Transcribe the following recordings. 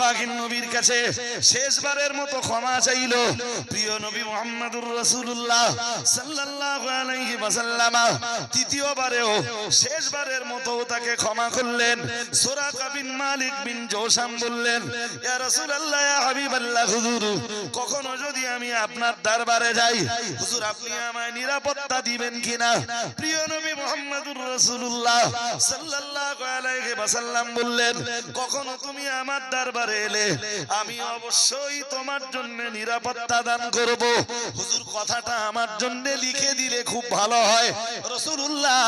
পাকের নবীর কাছে শেষবারের মতো ক্ষমা চাইল। প্রিয় নবী মোহাম্মদুর রাসূলুল্লাহ সাল্লাল্লাহু আলাইহি ওয়াসাল্লাম তৃতীয়বারেও শেষবারের মতো তাকে ক্ষমা করলেন। সুরাকা বিন মালিক বিন জোশাম বললেন, ইয়া রাসূলুল্লাহ, ইয়া হাবিবাল্লাহ, হুজুর, কখনো যদি আমি আপনার দরবারে যাই, হুজুর, আপনি আমায় নিরাপত্তা দিবেন কিনা? প্রিয় নবী মোহাম্মদুর রাসূলুল্লাহ সাল্লাল্লাহু আলাইহি ওয়াসাল্লাম বললেন, কখনো তুমি আমার দরবারে এলে আমি অবশ্যই তোমার জন্য নিরাপত্তা দান করব। হুজুর, কথাটা আমার জন্য লিখে দিলে খুব ভালো হয়। রাসূলুল্লাহ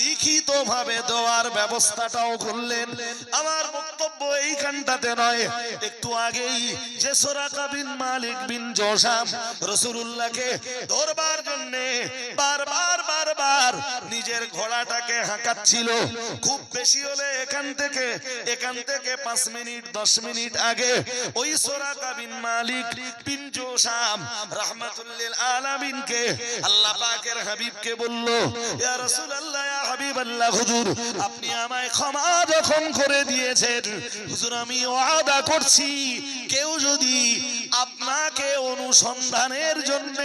লিখিত ভাবে দেওয়ার ব্যবস্থাটাও করলেন। আমার বক্তব্য এইখানটাতে নয়, একটু আগেই যে সোরাকা বিন মালিক বিন জোশাম রাসূলুল্লাহকে ধরবার জন্য বারবার বারবার নিজের ঘোড়াটাকে হাঁকাচ্ছিল। খুব বেশি হলে এখান থেকে এখান থেকে পাঁচ মিনিট, দশ মিনিট আগে ওই সোরাকা বিন মালিক বিন জোসাম রাহমাতুল্লিল আলামিনকে আল্লাহ পাকের হাবিবকে বলল, ইয়া রাসূলুল্লাহ, ইয়া হাবিবাল্লাহ, হুজুর, আপনি আমায় ক্ষমা যখন করে দিয়েছেন, হুজুর, আমি ওয়াদা করছি, কেউ যদি আপনাকে অনুসন্ধানের জন্য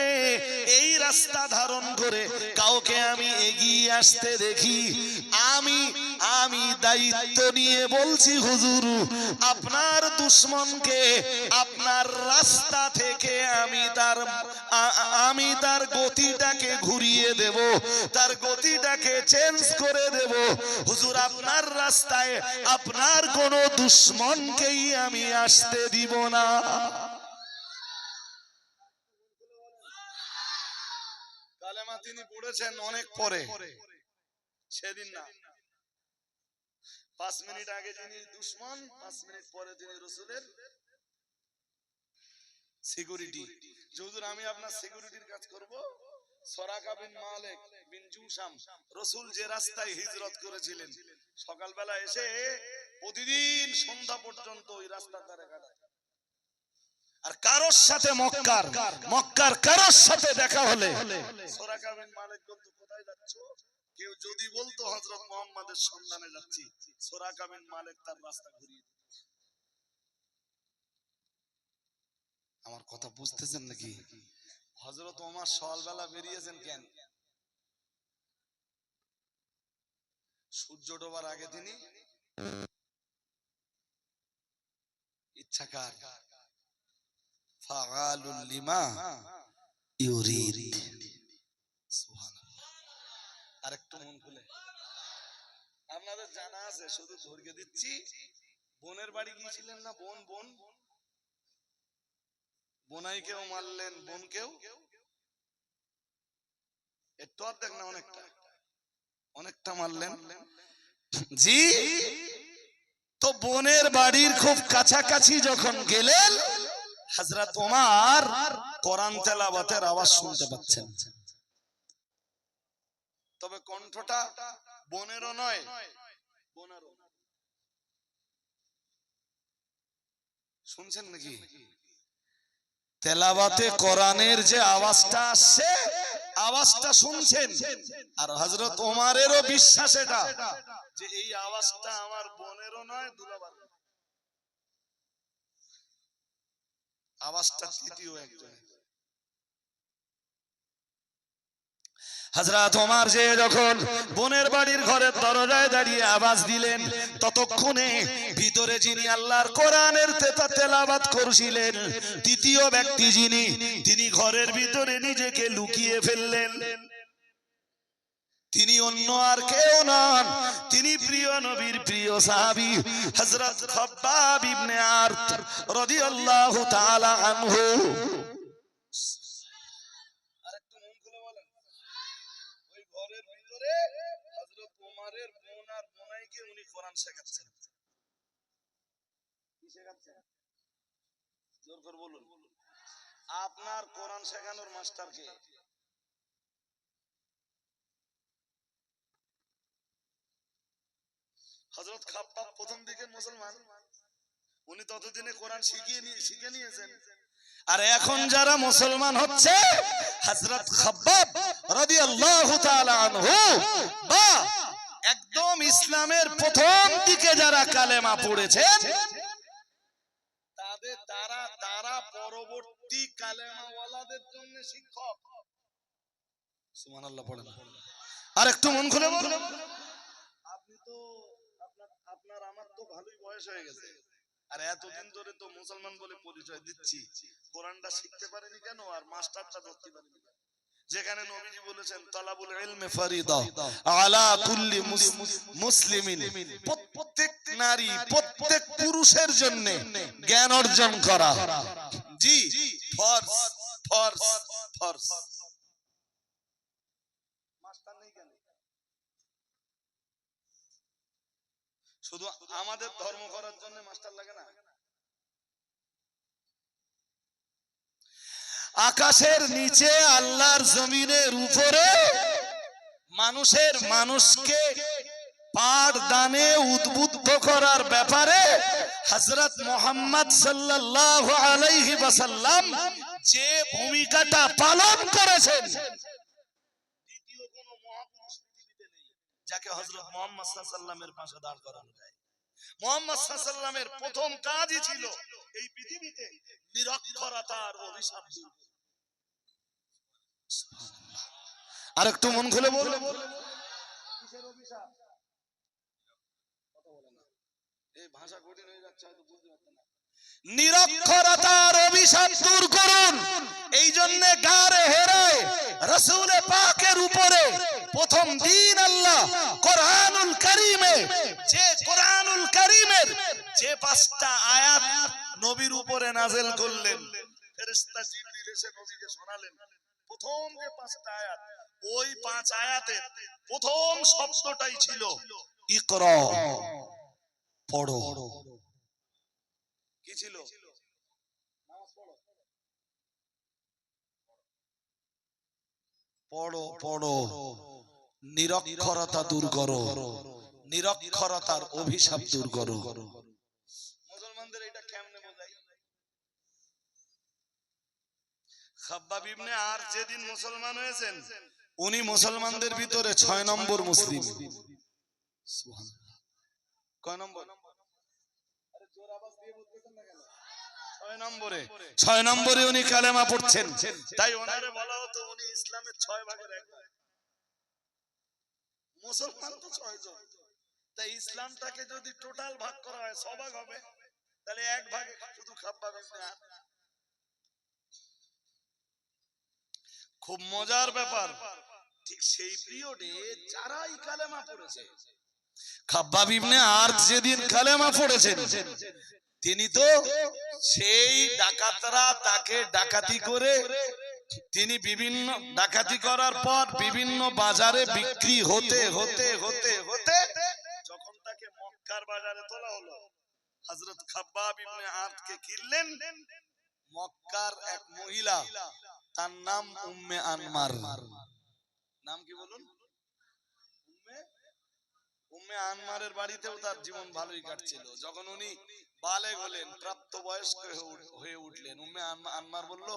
এই রাস্তা ধারণ করে কাউকে আমি এগিয়ে আসতে দেখি। আমি আমি দায়িত্ব নিয়ে বলছি, হুজুর, আপনার দুশ্মনকে আপনার রাস্তা থেকে আমি তার আমি তার গতিটাকে ঘুরিয়ে দেব, তার গতিটাকে চেঞ্জ করে দেব। হুজুর, আপনার রাস্তায় আপনার কোনো দুশ্মনকেই আমি আসতে দিব না। পড়েছেন অনেক পরে। সেদিন না। পাঁচ মিনিট আগে দুশ্মন, পাঁচ মিনিট পরে রসুলের সিকিউরিটি। আমি আপনার সিকিউরিটির কাজ করব। সরাকা বিন মালিক বিন জুসাম রসুল যে রাস্তায় হিজরত করেছিলেন, সকালবেলা এসে প্রতিদিন সন্ধ্যা পর্যন্ত ওই রাস্তার ধারে কাটায়। আর কারোর সাথে মক্কার মক্কার কারোর সাথে দেখা হলে। কেউ যদি বলতো হযরত মুহাম্মাদের সন্ধানে যাচ্ছি সোরাকা বিন মালিক তার রাস্তা ঘুরিয়ে আমার কথা বুঝতেছেন নাকি? হযরত ওমর সকালবেলা বেরিয়েছেন কেন? সূর্য ডোবার আগে তিনি? ইচ্ছাকার আপনাদের জানা আছে, শুধু ধরিয়ে দিচ্ছি। বোনের বাড়ি গিয়েছিলেন না? বোন বোন। বোনাইকেও মারলেন বোনকেও একটু অর্ধেক না অনেকটা? অনেকটা মারলেন। জি? তো বোনের বাড়ির খুব কাছাকাছি যখন গেলেন হযরত ওমর কোরআন তেলাওয়াতের আওয়াজ শুনতে পাচ্ছেন। তবে কণ্ঠটা বোনেরও নয়, বোনেরও শুনছেন নাকি? তেলাওয়াতে কোরআনের যে আওয়াজটা আসছে, আওয়াজটা শুনছেন। আর হযরত ওমরেরও বিশ্বাস এটা, যে এই আওয়াজটা আমার বোনেরও নয় দুলাবার আওয়াজটা তৃতীয় হাজরা তোমার যে যখন বোনের বাড়ির ঘরের দরজায় দাঁড়িয়ে আওয়াজ দিলেন, ততক্ষণে ভিতরে যিনি আল্লাহর কোরআনের তেলাবাদ করছিলেন তৃতীয় ব্যক্তি যিনি, তিনি ঘরের ভিতরে নিজেকে লুকিয়ে ফেললেন। তিনি অন্য আর কেউ নন। তিনি প্রিয় নবীর প্রিয় সাহাবী হযরত খাব্বাব ইবনে আরত রাদিয়াল্লাহু তাআলা আনহু। আরেকটু মন খুলে বলেন। ওই ঘরের ভিতরে হযরত ওমরের বোন আর বোনাইকে উনি কোরআন শেখাচ্ছেন কি শেখাচ্ছেন জোর করে বলুন আপনার কোরআন শেখানোর মাস্টার কে হযরত খাব্বাব প্রথম দিকে মুসলমান। উনি ততদিনে কোরআন শিখিয়ে নিয়ে শিখে নিয়েছেন। আর এখন যারা মুসলমান হচ্ছে, হযরত খাব্বাব রাদিয়াল্লাহু তাআলা আনহু বা একদম ইসলামের প্রথম দিকে যারা কালেমা পড়েছেন, তাদের তারা তারা পরবর্তী কালেমাওয়ালাদের জন্য শিক্ষক। সুবহানাল্লাহ পড়ে না আর একটু মন খুলে বলুন আপনি তো আপনার আপনার আমার তো ভালোই বয়স হয়ে গেছে। আর এতদিন ধরে তো মুসলমান বলে পরিচয় দিচ্ছি। কোরআনটা শিখতে পারেনি কেন? আর মাস্টারটা ধরতে পারেনি? যেখানে নবীজি বলেছেন, তালাবুল ইলমে ফারিদা আলা কুল্লি মুসলিমিন। প্রত্যেক নারী, প্রত্যেক পুরুষের জন্য জ্ঞান অর্জন করা। জি, ফরজ ফরজ ফরজ মাস্টার নেই কেন শুধু আমাদের ধর্ম করার জন্য মাস্টার লাগে না। আকাশের নিচে আল্লাহর জমিনের উপরে মানুষের মানুষকে পাঠ দানে উদ্বুদ্ধ করার ব্যাপারে হযরত মোহাম্মদ সাল্লাল্লাহু আলাইহি ওয়াসাল্লাম যে ভূমিকাটা পালন করেছেন দ্বিতীয় কোনো মহাপুরুষ পৃথিবীতে নেই যাকে হযরত মুহাম্মদ সাল্লাল্লাহু পাশে দাঁড় করানো যায়। মোহাম্মদ সাল্লামের প্রথম কাজই ছিল এই পৃথিবীতে নিরক্ষরতার অভিশাপ আর একটু মন খুলে বল বলে ভাষা কঠিন হয়ে যাচ্ছে, হয়তো বুঝতে পারছেন না। নিরক্ষরতার অভিশাপ দূর করুন। এই জন্য গারে হেরে রসুল পাকের উপরে প্রথম দিন আল্লাহ কোরআনুল কারিমে, যে কোরআনুল কারিমের যে পাঁচটা আয়াত নবীর উপরে নাজেল করলেন। ফেরেশতা জিবরিল এসে নবীকে শোনালেন, প্রথম যে পাঁচটা আয়াত, ওই পাঁচ আয়াতের প্রথম শব্দটাই ছিল, ইকরা, পড়ো। কি ছিল? পড়ো। পড়ো নিরক্ষরতা দূর করো। নিরক্ষরতার অভিশাপ দূর করো। মুসলমানদের এটা কেমনে বোঝাই খাব্বাব ইবনে আর যেদিন মুসলমান হয়েছেন উনি মুসলমানদের ভিতরে ছয় নম্বর মুসলিম। সুবহানাল্লাহ। কয় নম্বর আরে জোর আওয়াজ দিয়ে বলতেছেন না কেন? ছয় নম্বরে। ছয় নম্বরে উনি কালেমা পড়ছেন। তাই ওনারে বলা হতো উনি ইসলামের ছয় ভাগের এক মুসলমান তো ছয় জন তাই ইসলামটাকে যদি টোটাল ভাগ করা হয় সবাগ হবে। তাহলে এক ভাগে শুধু খাব্বা খুব মজার ব্যাপার। ঠিক সেই পিরিয়ডে যারাই কালেমা পড়েছে। খাব্বাব ইবনে আর যেদিন কালেমা পড়েছেন তিনি তো সেই ডাকাতরা তাকে ডাকাতি করে তিনি বিভিন্ন ডাকাতি করার পর বিভিন্ন বাজারে বিক্রি হতে হতে হতে হতে যখন তাকে মক্কার বাজারে তোলা হলো, হযরত খাব্বাব ইবনে আদকে কিনলেন। মক্কার এক মহিলা, তার নাম উম্মে আনমার। নাম কি বলুন? উম্মে? উম্মে আনমারের বাড়িতেও তার জীবন ভালোই কাটছিল। যখন উনি বালে হলেন হয়ে উঠলেন। উম্মে আনমার বলল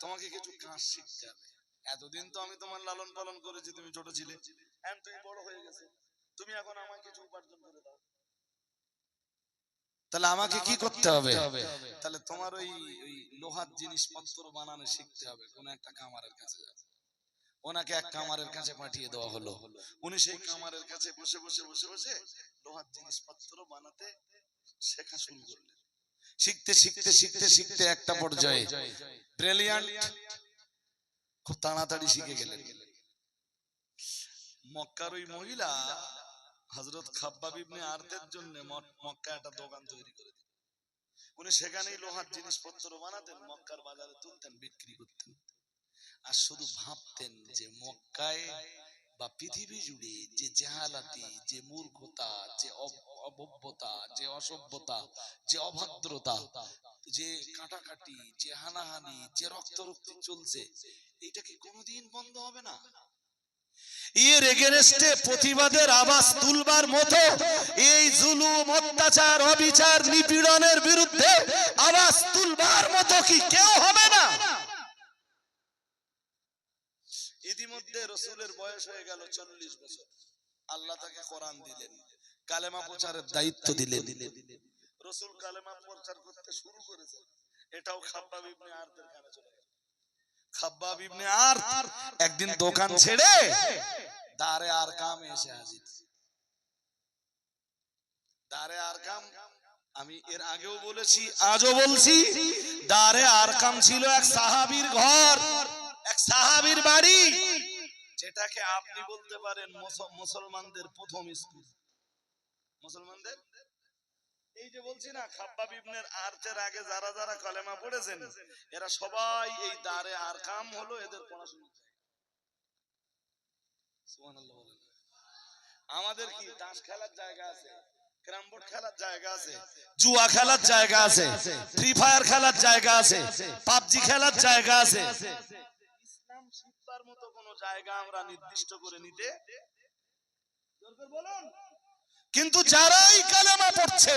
তোমাকে কিছু কাজ শিখতে হবে। এতদিন তো আমি তোমার লালন পালন করেছি তুমি ছোট ছিলে। এখন তুমি বড় হয়ে গেছে। তুমি এখন আমাকে কিছু উপার্জন করে দাও। তাহলে আমাকে কি করতে হবে? তাহলে তোমার ওই ওই লোহার জিনিসপত্র বানানো শিখতে হবে কোন একটা কামারের কাছে যাবে ওনাকে এক কামারের কাছে পাঠিয়ে দেওয়া হলো। উনি সেই কামারের কাছে বসে বসে বসে বসে লোহার জিনিসপত্র বানাতে শেখা শুরু করলেন। শিখতে শিখতে শিখতে শিখতে একটা পর্যায়ে ব্রিলিয়ান্ট খুব তাড়াতাড়ি শিখে গেলেন। মক্কার ওই মহিলা হযরত খাব্বাব ইবনে আরতের জন্য মক- মক্কা একটা দোকান তৈরি করে উনি সেখানেই লোহার জিনিসপত্র বানাতেন, মক্কার বাজারে তুলতেন, বিক্রি করতেন। আর শুধু ভাবতেন যে মক্কায় বা পৃথিবী জুড়ে যে জেহালাতি, যে মূর্খতা, যে অভব্যতা যে অসভ্যতা, যে অভদ্রতা, যে কাটাকাটি, যে হানাহানি, যে রক্তারক্তি চলছে এটা কি কোনোদিন বন্ধ হবে না? এর প্রতিবাদের আওয়াজ তুলবার মতো এই জুলুম, অত্যাচার, অবিচার, নিপীড়নের বিরুদ্ধে আওয়াজ তুলবার মতো কি কেউ হবে না? ইতিমধ্যে রসুলের বয়স হয়ে গেল চল্লিশ বছর। আল্লাহ তাকে কোরআন দিলেন কালেমা প্রচারের দায়িত্ব দিলেন। রসুল কালেমা প্রচার করতে শুরু করেছে এটাও খাব্বাব ইবনে আরদের কানে চলে গেল। খাব্বাব ইবনে একদিন দোকান ছেড়ে দারে আর কাম এসে হাজির। দারে আর কাম আমি এর আগেও বলেছি আজও বলছি দারে আর কাম ছিল এক সাহাবীর ঘর। এক সাহাবীর বাড়ি, যেটাকে আপনি বলতে পারেন মুস- মুসলমানদের প্রথম স্কুল। মুসলমানদের? এই যে বলছি না, খাব্বাব ইবনের আগে যারা যারা কলেমা পড়েছেন, এরা সবাই এই দারে আর কাম হলো এদের পড়াশোনা। আমাদের কি তাস খেলার জায়গা আছে? খেলার জায়গা আছে? জুয়া খেলার জায়গা আছে? ফ্রি ফায়ার খেলার জায়গা আছে? পাবজি খেলার জায়গা আছে? শিখবার মতো কোন জায়গা আমরা নির্দিষ্ট করে নিতে বলুন। কিন্তু যারাই কালেমা পড়ছে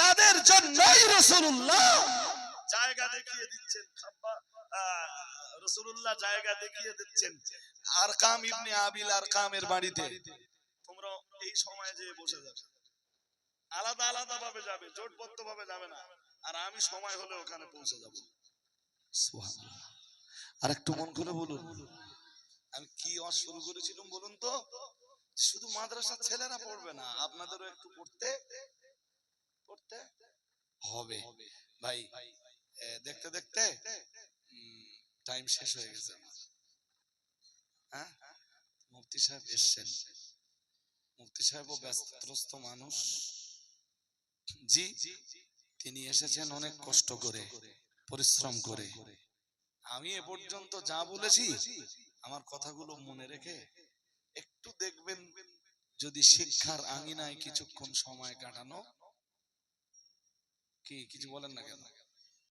তাদের জন্যই রসুল্লাহ জায়গা দেখিয়ে দিচ্ছেন রসুলুল্লাহ জায়গা দেখিয়ে দিচ্ছেন। আর কাম ইবনে আবিল আর কামের বাড়িতে। তোমরা এই সময় যে বসে যাবে। আলাদা আলাদা ভাবে যাবে জোটবদ্ধ ভাবে যাবে না। আর আমি সময় হলে ওখানে পৌঁছে যাব। সুবহানাল্লাহ। আর একটু মন খুলে বলুন। আমি কি অস করেছিলাম বলুন তো? শুধু মাদ্রাসার ছেলেরা পড়বে না, আপনাদেরও একটু পড়তে? পড়তে? হবে। ভাই দেখতে দেখতে? টাইম শেষ হয়ে গেছে আমার। হ্যাঁ? মুফতি সাহেব এসছেন। মুফতি সাহেবও ব্যস্তগ্রস্ত মানুষ। জি, তিনি এসেছেন অনেক কষ্ট করে, পরিশ্রম করে। আমি এ পর্যন্ত যা বলেছি, আমার কথাগুলো মনে রেখে একটু দেখবেন যদি শিক্ষার আঙিনায় কিছুক্ষণ সময় কাটানো। কি, কিছু বলেন না কেন?